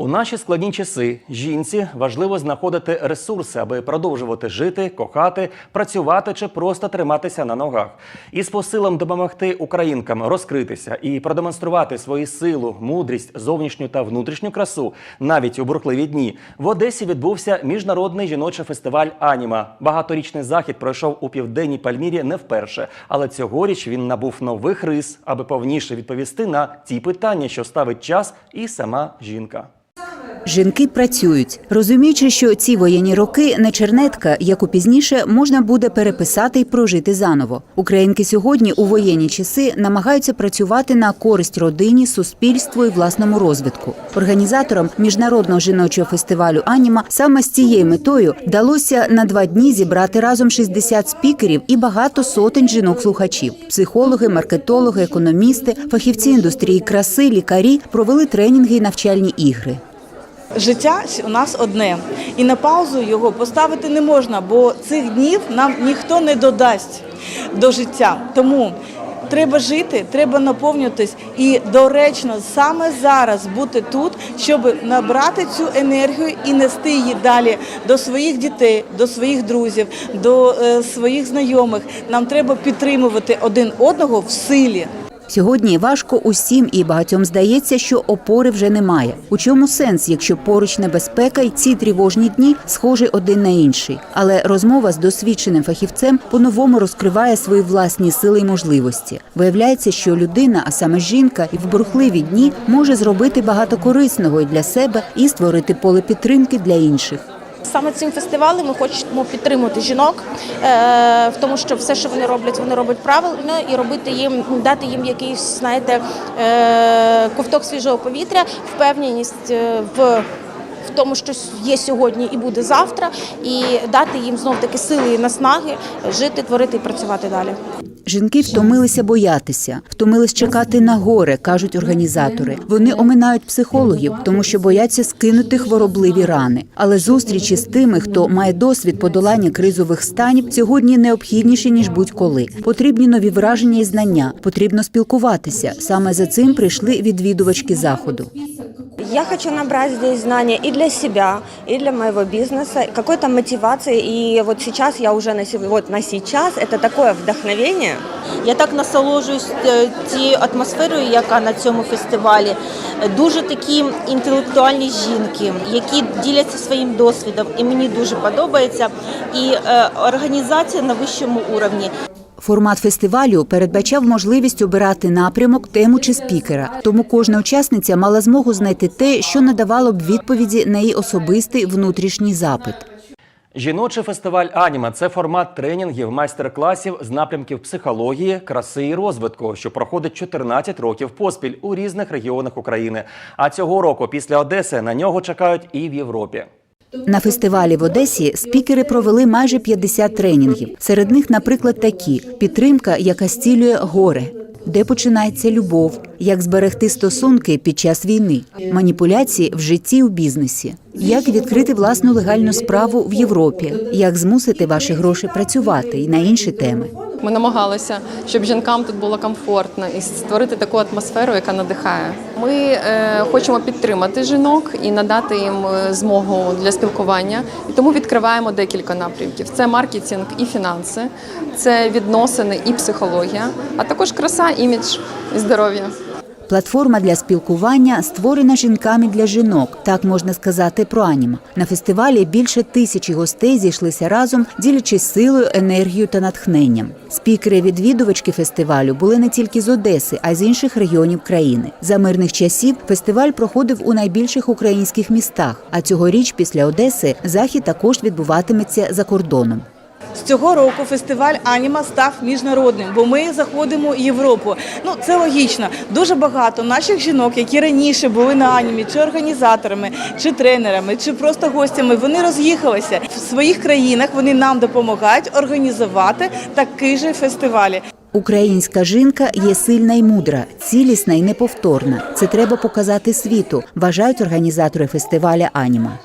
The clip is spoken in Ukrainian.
У наші складні часи жінці важливо знаходити ресурси, аби продовжувати жити, кохати, працювати чи просто триматися на ногах. І з посилом допомогти українкам розкритися і продемонструвати свою силу, мудрість, зовнішню та внутрішню красу навіть у бурхливі дні. В Одесі відбувся міжнародний жіночий фестиваль Аніма. Багаторічний захід пройшов у південній Пальмірі не вперше, але цьогоріч він набув нових рис, аби повніше відповісти на ті питання, що ставить час і сама жінка. Жінки працюють, розуміючи, що ці воєнні роки не чернетка, яку пізніше можна буде переписати і прожити заново. Українки сьогодні у воєнні часи намагаються працювати на користь родині, суспільству і власному розвитку. Організаторам міжнародного жіночого фестивалю Аніма саме з цією метою вдалося на два дні зібрати разом 60 спікерів і багато сотень жінок-слухачів. Психологи, маркетологи, економісти, фахівці індустрії краси, лікарі провели тренінги і навчальні ігри. Життя у нас одне, і на паузу його поставити не можна, бо цих днів нам ніхто не додасть до життя. Тому треба жити, треба наповнюватись і доречно саме зараз бути тут, щоб набрати цю енергію і нести її далі до своїх дітей, до своїх друзів, до е, своїх знайомих. Нам треба підтримувати один одного в силі. Сьогодні важко усім і багатьом здається, що опори вже немає. У чому сенс, якщо поруч небезпека і ці тривожні дні схожі один на інший? Але розмова з досвідченим фахівцем по-новому розкриває свої власні сили і можливості. Виявляється, що людина, а саме жінка, і в бурхливі дні може зробити багато корисного і для себе і створити поле підтримки для інших. Саме цим фестивалем ми хочемо підтримати жінок е, в тому, що все, що вони роблять, вони роблять правильно і робити їм, дати їм якийсь, знаєте, е, ковток свіжого повітря, впевненість е, в. В тому, що є сьогодні і буде завтра, і дати їм знов таки сили і наснаги жити, творити і працювати далі. Жінки втомилися боятися, втомились чекати на горе, кажуть організатори. Вони оминають психологів, тому що бояться скинути хворобливі рани. Але зустрічі з тими, хто має досвід подолання кризових станів, сьогодні необхідніші ніж будь-коли. Потрібні нові враження і знання. Потрібно спілкуватися. Саме за цим прийшли відвідувачки заходу. Я хочу набрать здесь знания и для себя, и для моего бизнеса, какой-то мотивации. И вот сейчас я уже на, вот на сейчас это такое вдохновение. Я так насолоджуюсь е, тією атмосферою, яка на цьому фестивалі. Дуже такі інтелектуальні жінки, які діляться своїм досвідом, і мені дуже подобається. І е, організація на вищому уровні. Формат фестивалю передбачав можливість обирати напрямок, тему чи спікера. Тому кожна учасниця мала змогу знайти те, що надавало б відповіді на її особистий внутрішній запит. Жіночий фестиваль Аніма це формат тренінгів, майстер-класів з напрямків психології, краси і розвитку, що проходить 14 років поспіль у різних регіонах України. А цього року, після Одеси, на нього чекають і в Європі. На фестивалі в Одесі спікери провели майже 50 тренінгів. Серед них, наприклад, такі: підтримка, яка зцілює горе. Де починається любов, як зберегти стосунки під час війни, маніпуляції в житті у бізнесі, як відкрити власну легальну справу в Європі, як змусити ваші гроші працювати і на інші теми. Ми намагалися, щоб жінкам тут було комфортно і створити таку атмосферу, яка надихає. Ми е, хочемо підтримати жінок і надати їм е, змогу для спілкування. І тому відкриваємо декілька напрямків: це маркетинг і фінанси, це відносини і психологія, а також краса, імідж і здоров'я. Платформа для спілкування створена жінками для жінок. Так можна сказати про аніма. На фестивалі більше тисячі гостей зійшлися разом, ділячись силою, енергією та натхненням. Спікери-відвідувачки фестивалю були не тільки з Одеси, а й з інших регіонів країни. За мирних часів фестиваль проходив у найбільших українських містах. А цьогоріч, після Одеси, захід також відбуватиметься за кордоном. З цього року фестиваль Аніма став міжнародним, бо ми заходимо в Європу. Ну це логічно. Дуже багато наших жінок, які раніше були на анімі, чи організаторами, чи тренерами, чи просто гостями, вони роз'їхалися в своїх країнах. Вони нам допомагають організувати такий же фестиваль. Українська жінка є сильна і мудра, цілісна і неповторна. Це треба показати світу, вважають організатори фестиваля Аніма.